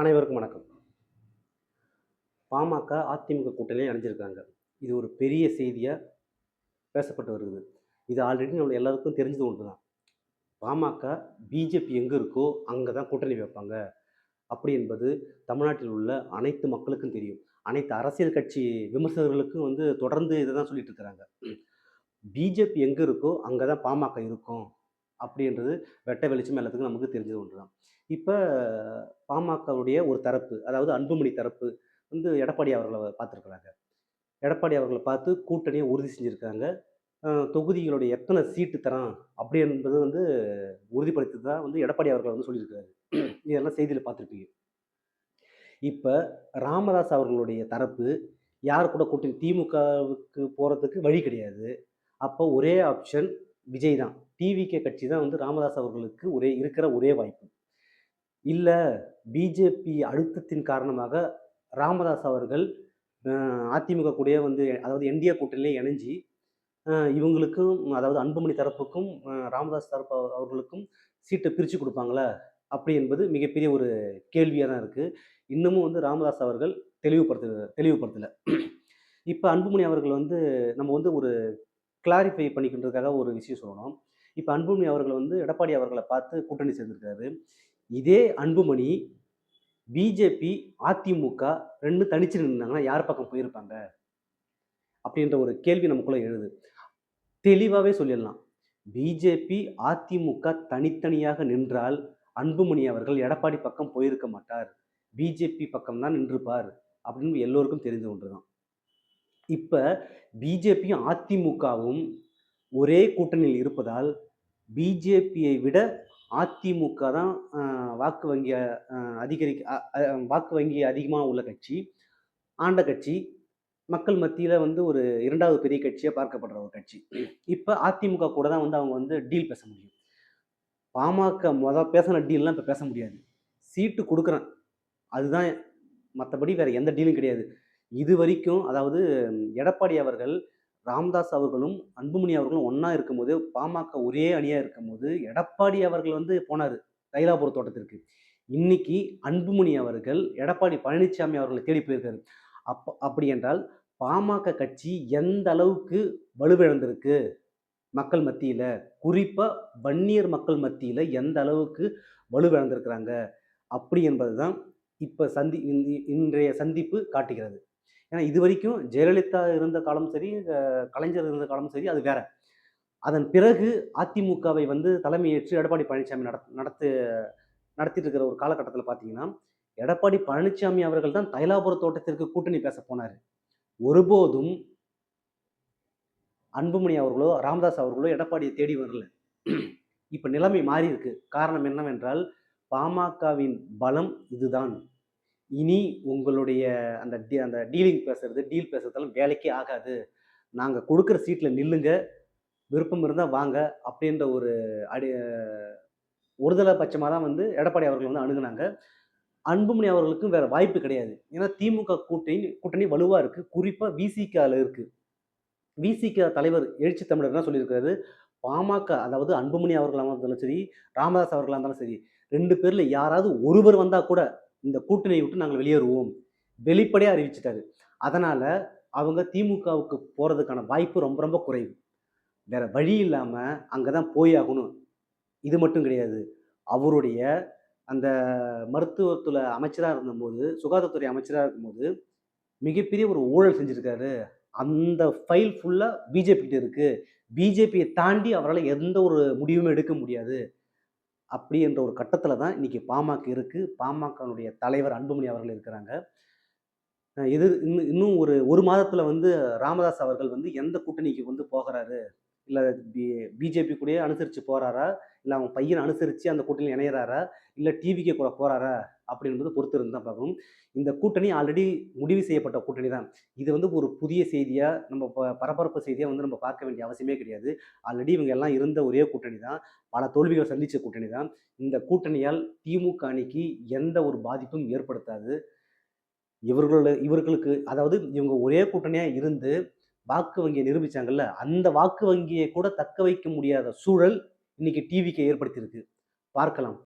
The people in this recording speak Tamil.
அனைவருக்கும் வணக்கம். பாமக அதிமுக கூட்டணியில் அணிஞ்சிருக்காங்க. இது ஒரு பெரிய செய்தியாக பேசப்பட்டு வருகிறது இது ஆல்ரெடி நம்ம எல்லாருக்கும் தெரிஞ்சது ஒன்று தான் பாமக பிஜேபி எங்கே இருக்கோ அங்கே தான் கூட்டணி வைப்பாங்க. அப்படி என்பது தமிழ்நாட்டில் உள்ள அனைத்து மக்களுக்கும் தெரியும். அனைத்து அரசியல் கட்சி விமர்சகர்களுக்கும் வந்து தொடர்ந்து இதை தான் சொல்லிட்டு இருக்கிறாங்க. பிஜேபி எங்கே இருக்கோ அங்கே தான் பாமக இருக்கும். அப்படின்றது வெட்ட வெளிச்சம் எல்லாத்துக்கும் நமக்கு தெரிஞ்சது ஒன்று தான் இப்போ பாமகவுடைய ஒரு தரப்பு அதாவது அன்புமணி தரப்பு வந்து எடப்பாடி அவர்களை பார்த்துருக்குறாங்க. எடப்பாடி அவர்களை பார்த்து கூட்டணியை உறுதி செஞ்சுருக்காங்க. தொகுதிகளுடைய எத்தனை சீட்டு தரான் அப்படி என்பது வந்து உறுதிப்படுத்தி தான் வந்து எடப்பாடி அவர்கள் வந்து சொல்லியிருக்காரு. இதெல்லாம் செய்தியில் பார்த்துருப்பீங்க. இப்போ ராமதாஸ் அவர்களுடைய தரப்பு யார் கூட கூட்டணி திமுகவுக்கு போகிறதுக்கு வழி கிடையாது. அப்போ ஒரே ஆப்ஷன் விஜய் தான். டிவிகே கட்சி தான் வந்து ராமதாஸ் அவர்களுக்கு ஒரே இருக்கிற ஒரே வாய்ப்பு. இல்லை பிஜேபி அழுத்தத்தின் காரணமாக ராமதாஸ் அவர்கள் அதிமுக கூட வந்து அதாவது என்டிஏ கூட்டணியிலே இணைஞ்சி இவங்களுக்கும் அதாவது அன்புமணி தரப்புக்கும் ராமதாஸ் தரப்பு அவர்களுக்கும் சீட்டை பிரித்து கொடுப்பாங்களா? அப்படி என்பது மிகப்பெரிய ஒரு கேள்வியாக தான் இருக்குது இன்னமும் வந்து ராமதாஸ் அவர்கள் தெளிவுபடுத்த தெளிவுபடுத்தலை. இப்போ அன்புமணி அவர்கள் வந்து நம்ம வந்து ஒரு கிளாரிஃபை பண்ணிக்கின்றதுக்காக ஒரு விஷயம் சொல்லணும். இப்போ அன்புமணி அவர்கள் வந்து எடப்பாடி அவர்களை பார்த்து கூட்டணி சேர்ந்திருக்காரு. இதே அன்புமணி பிஜேபி அதிமுக ரெண்டு தனிச்சு நின்னாங்கன்னா யார் பக்கம் போயிருப்பாங்க? அப்படின்ற ஒரு கேள்வி நமக்குள்ள எழுது. தெளிவாகவே சொல்லிடலாம். பிஜேபி அதிமுக தனித்தனியாக நின்றால் அன்புமணி அவர்கள் எடப்பாடி பக்கம் போயிருக்க மாட்டார். பிஜேபி பக்கம் தான் நின்றுப்பார் அப்படின்னு எல்லோருக்கும் தெரிந்து ஒன்று தான் இப்போ பிஜேபியும் அதிமுகவும் ஒரே கூட்டணியில் இருப்பதால் பிஜேபியை விட அதிமுக தான் வாக்கு வங்கி அதிகரிக்க வாக்கு வங்கி அதிகமாக உள்ள கட்சி ஆண்ட கட்சி மக்கள் மத்தியில் வந்து ஒரு இரண்டாவது பெரிய கட்சியாக பார்க்கப்படுற ஒரு கட்சி. இப்போ அதிமுக கூட தான் வந்து அவங்க வந்து டீல் பேச முடியும். பாமக மொதல் பேசின டீல்லாம் இப்போ பேச முடியாது. சீட்டு கொடுக்குறேன். அதுதான் மற்றபடி வேறு எந்த டீலும் கிடையாது. இது வரைக்கும் அதாவது எடப்பாடி அவர்கள் ராமதாஸ் அவர்களும் அன்புமணி அவர்களும் ஒன்றா இருக்கும்போது பாமக ஒரே அணியாக இருக்கும்போது எடப்பாடி அவர்கள் வந்து போனார் தைலாபுர தோட்டத்திற்கு. இன்னைக்கு அன்புமணி அவர்கள் எடப்பாடி பழனிசாமி அவர்களை தேடி போயிருக்காரு. அப்போ அப்படி என்றால் பாமக கட்சி எந்த அளவுக்கு வலுவிழந்திருக்கு? மக்கள் மத்தியில் குறிப்பாக வன்னியர் மக்கள் மத்தியில் எந்த அளவுக்கு வலுவிழந்திருக்கிறாங்க? அப்படி என்பது தான் இப்போ சந்தி இந்த- இன்றைய சந்திப்பு காட்டுகிறது. ஏன்னா இது வரைக்கும் ஜெயலலிதா இருந்த காலம் சரி கலைஞர் இருந்த காலமும் சரி அது வேற. அதன் பிறகு அதிமுகவை வந்து தலைமையேற்று எடப்பாடி பழனிசாமி நட நடத்து நடத்திட்டு இருக்கிற ஒரு காலகட்டத்தில் பார்த்தீங்கன்னா எடப்பாடி பழனிசாமி அவர்கள் தான் தைலாபுர தோட்டத்திற்கு கூட்டணி பேச போனார். ஒருபோதும் அன்புமணி அவர்களோ ராமதாஸ் அவர்களோ எடப்பாடியை தேடி வரல. இப்போ நிலைமை மாறி இருக்கு காரணம் என்னவென்றால் பாமகவின் பலம் இதுதான். இனி உங்களுடைய அந்த டீ அந்த டீலிங் பேசுறது டீல் பேசுறதெல்லாம் வேலைக்கே ஆகாது. நாங்கள் கொடுக்குற சீட்டில் நில்லுங்க விருப்பம் இருந்தால் வாங்க அப்படின்ற ஒரு அடி ஒருதலை பட்சமாக தான் வந்து எடப்பாடி அவர்கள் வந்து அணுகுனாங்க. அன்புமணி அவர்களுக்கும் வேற வாய்ப்பு கிடையாது. ஏன்னா திமுக கூட்டணி கூட்டணி வலுவாக இருக்குது குறிப்பாக விசிகாவில் இருக்குது விசிக தலைவர் எழுச்சி தமிழர்னா என்ன சொல்லியிருக்காரு பாமக அதாவது அன்புமணி அவர்களாக இருந்தாலும் சரி ராமதாஸ் அவர்களாக இருந்தாலும் சரி ரெண்டு பேரில் யாராவது ஒருவர் வந்தால் கூட இந்த கூட்டணியை விட்டு நாங்கள் வெளியேறுவோம். வெளிப்படையாக அறிவிச்சிட்டாரு. அதனால் அவங்க திமுகவுக்கு போகிறதுக்கான வாய்ப்பு ரொம்ப ரொம்ப குறைவு. வேற வழி இல்லாமல் அங்கதான் போய் ஆகணும் இது மட்டும் கிடையாது. அவருடைய அந்த மருத்துவத்தில் அமைச்சராக இருந்தபோது சுகாதாரத்துறை அமைச்சராக இருக்கும்போது மிகப்பெரிய ஒரு ஊழல் செஞ்சுருக்காரு. அந்த ஃபைல் ஃபுல்லாக பிஜேபிகிட்ட இருக்குது பிஜேபியை தாண்டி அவரால் எந்த ஒரு முடிவுமே எடுக்க முடியாது. அப்படி என்ற ஒரு கட்டத்தில் தான் இன்னைக்கு பாமக இருக்குது பாமகனுடைய தலைவர் அன்புமணி அவர்கள் இருக்கிறாங்க. இது இன்னும் இன்னும் ஒரு ஒரு மாதத்தில் வந்து ராமதாஸ் அவர்கள் வந்து எந்த கூட்டணிக்கு வந்து போகிறாரு? இல்லை பி பிஜேபி கூடயே அனுசரித்து போகிறாரா இல்லை அவங்க பையனை அனுசரித்து அந்த கூட்டணியில் இணையிறாரா? இல்லை டிவிக்கு கூட போகிறாரா அப்படின்றது பொறுத்து இருந்தால் தான் பார்க்கணும். இந்த கூட்டணி ஆல்ரெடி முடிவு செய்யப்பட்ட கூட்டணி தான். இது வந்து ஒரு புதிய செய்தியாக நம்ம ப- பரபரப்பு செய்தியாக வந்து நம்ம பார்க்க வேண்டிய அவசியமே கிடையாது. ஆல்ரெடி இவங்க எல்லாம் இருந்த ஒரே கூட்டணி தான். பல தோல்விகள் சந்தித்த கூட்டணி தான். இந்த கூட்டணியால் திமுக அணிக்கு எந்த ஒரு பாதிப்பும் ஏற்படுத்தாது. இவர்களோட இவர்களுக்கு அதாவது இவங்க ஒரே கூட்டணியாக இருந்து வாக்கு வங்கியை நிரூபித்தாங்கல்ல அந்த வாக்கு வங்கியை கூட தக்க வைக்க முடியாத சூழல் இன்னைக்கு டிவிக்கு ஏற்படுத்தியிருக்கு. பார்க்கலாம்.